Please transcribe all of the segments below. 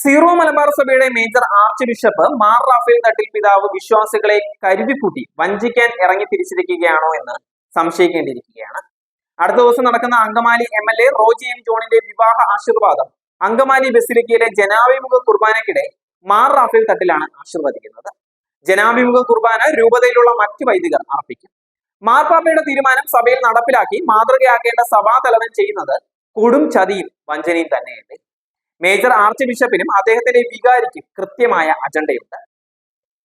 Zero Malabar സഭയുടെ major archbishop Mar Raphael Thattil പിതാവ് വിശ്വാസികളെ കരുതിക്കൂട്ടി വഞ്ചിക്കാൻ ഇറങ്ങി തിരിച്ചിരിക്കുകയാണോ എന്ന് സംശയിക്കേണ്ടിയിരിക്കുകയാണ്. അടുത്ത ദിവസം നടക്കുന്ന Angamaly M L A Roji M ജോണിന്റെ വിവാഹ ആശീർവാദം. അങ്കമാലി ബസിലിക്കയിലെ ജനാഭിമുഖ കുർബാനയ്ക്കിടെ മാർ റാഫേൽ തട്ടിലാണ് ആശീർവദിക്കുന്നത്. ജനാഭിമുഖ കുർബാന രൂപതയിലുള്ള മറ്റ് വൈദികർ അർപ്പിക്കും. മാർപ്പാപ്പയുടെ തീരുമാനം സഭയിൽ നടപ്പിലാക്കി മാതൃകയാക്കേണ്ട സഭാതലവൻ ചെയ്യുന്നത് കൊടും ചതിയും വഞ്ചനയും തന്നെയല്ലേ. മേജർ ആർച്ച് ബിഷപ്പിനും അദ്ദേഹത്തിന്റെ വികാരിക്കും കൃത്യമായ അജണ്ടയുണ്ട്.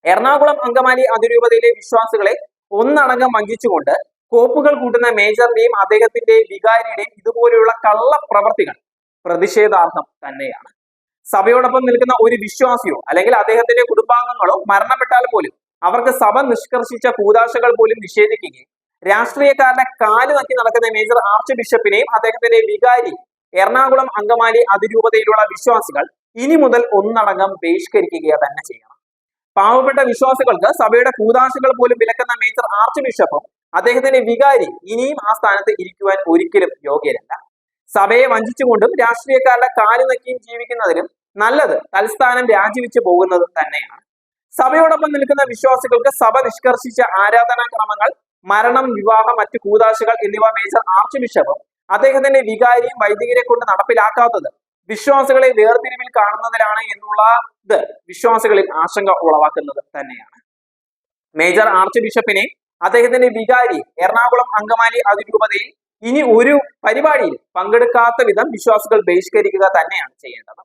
എറണാകുളം അങ്കമാലി അതിരൂപതയിലെ വിശ്വാസികളെ ഒന്നടങ്കം വഞ്ചിച്ചുകൊണ്ട് കോപ്പുകൾ കൂട്ടുന്ന മേജറിന്റെയും അദ്ദേഹത്തിന്റെ വികാരിയുടെയും ഇതുപോലെയുള്ള കള്ള പ്രവർത്തികൾ പ്രതിഷേധാർഹം തന്നെയാണ്. സഭയോടൊപ്പം നിൽക്കുന്ന ഒരു വിശ്വാസിയോ അല്ലെങ്കിൽ അദ്ദേഹത്തിന്റെ കുടുംബാംഗങ്ങളോ മരണപ്പെട്ടാൽ പോലും അവർക്ക് സഭ നിഷ്കർഷിച്ച കൂതാശകൾ പോലും നിഷേധിക്കുകയും രാഷ്ട്രീയക്കാരുടെ കാൽ നക്കി നടക്കുന്ന മേജർ ആർച്ച് ബിഷപ്പിനെയും അദ്ദേഹത്തിന്റെ വികാരി എറണാകുളം അങ്കമാലി അതിരൂപതയിലുള്ള വിശ്വാസികൾ ഇനി മുതൽ ഒന്നടങ്കം ബഹിഷ്കരിക്കുക തന്നെ ചെയ്യണം. പാവപ്പെട്ട വിശ്വാസികൾക്ക് സഭയുടെ കൂതാശകൾ പോലും വിലക്കുന്ന മേജർ ആർച്ച് ബിഷപ്പും അദ്ദേഹത്തിന്റെ വികാരി ഇനിയും ആ സ്ഥാനത്ത് ഇരിക്കുവാൻ ഒരിക്കലും യോഗ്യരല്ല. സഭയെ വഞ്ചിച്ചുകൊണ്ടും രാഷ്ട്രീയക്കാരുടെ കാലു നക്കിയും ജീവിക്കുന്നതിലും നല്ലത് തൽസ്ഥാനം രാജിവെച്ച് പോകുന്നത് തന്നെയാണ്. സഭയോടൊപ്പം നിൽക്കുന്ന വിശ്വാസികൾക്ക് സഭ നിഷ്കർഷിച്ച ആരാധനാക്രമങ്ങൾ മരണം വിവാഹം മറ്റു കൂതാശകൾ എന്നിവ മേജർ ആർച്ച് ബിഷപ്പും അദ്ദേഹത്തിന്റെ വികാരിയും വൈദികരെ കൊണ്ട് നടപ്പിലാക്കാത്തത്. വിശ്വാസികളെ വേർതിരിവിൽ കാണുന്നതിലാണ് എന്നുള്ളത് വിശ്വാസികളിൽ ആശങ്ക ഉളവാക്കുന്നത് തന്നെയാണ്. മേജർ ആർച്ച് ബിഷപ്പിനെ അദ്ദേഹത്തിന്റെ വികാരി എറണാകുളം അങ്കമാലി അതിരൂപതയിൽ ഇനി ഒരു പരിപാടിയിൽ പങ്കെടുക്കാത്ത വിധം വിശ്വാസികൾ ബഹിഷ്കരിക്കുക തന്നെയാണ് ചെയ്യേണ്ടത്.